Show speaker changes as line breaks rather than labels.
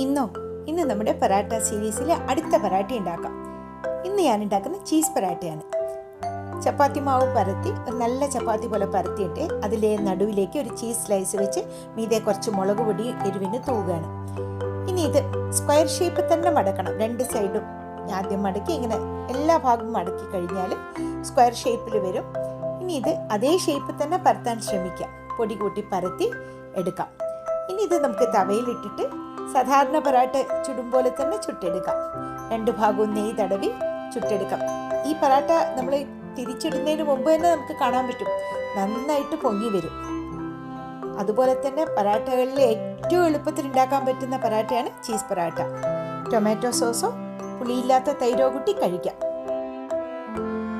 ഇന്നോ? ഇന്ന് നമ്മുടെ പറാട്ട സീരീസിലെ അടുത്ത പൊറാട്ട ഉണ്ടാക്കാം. ഇന്ന് ഞാൻ ഉണ്ടാക്കുന്ന ചീസ് പറാട്ടയാണ്. ചപ്പാത്തി മാവ് പരത്തി ഒരു നല്ല ചപ്പാത്തി പോലെ പരത്തിയിട്ട് അതിലെ നടുവിലേക്ക് ഒരു ചീസ് സ്ലൈസ് വെച്ച് മീതെ കുറച്ച് മുളക് പൊടി എരിവിന് തൂവുകയാണ് ഇനി ഇത് സ്ക്വയർ ഷേപ്പിൽ തന്നെ മടക്കണം. രണ്ട് സൈഡും ആദ്യം മടക്കി ഇങ്ങനെ എല്ലാ ഭാഗവും മടക്കി കഴിഞ്ഞാൽ സ്ക്വയർ ഷേപ്പിൽ വരും. ഇനി ഇത് അതേ ഷേപ്പിൽ തന്നെ പരത്താൻ ശ്രമിക്കാം. പൊടി കൂട്ടി പരത്തി എടുക്കാം. ഇനി ഇത് നമുക്ക് തവയിലിട്ടിട്ട് സാധാരണ പൊറാട്ട ചുടും പോലെ തന്നെ ചുട്ടെടുക്കാം. രണ്ട് ഭാഗവും നെയ്യ് തടവി ചുട്ടെടുക്കാം. ഈ പൊറാട്ട നമ്മൾ തിരിച്ചിടുന്നതിന് മുമ്പ് തന്നെ നമുക്ക് കാണാൻ പറ്റും. നന്നായിട്ട് പൊങ്ങി വരും. അതുപോലെ തന്നെ പൊറാട്ടകളിൽ ഏറ്റവും എളുപ്പത്തിൽ ഉണ്ടാക്കാൻ പറ്റുന്ന പൊറാട്ടയാണ് ചീസ് പൊറാട്ട ടൊമാറ്റോ സോസോ പുളിയില്ലാത്ത തൈരോ കൂട്ടി കഴിക്കാം.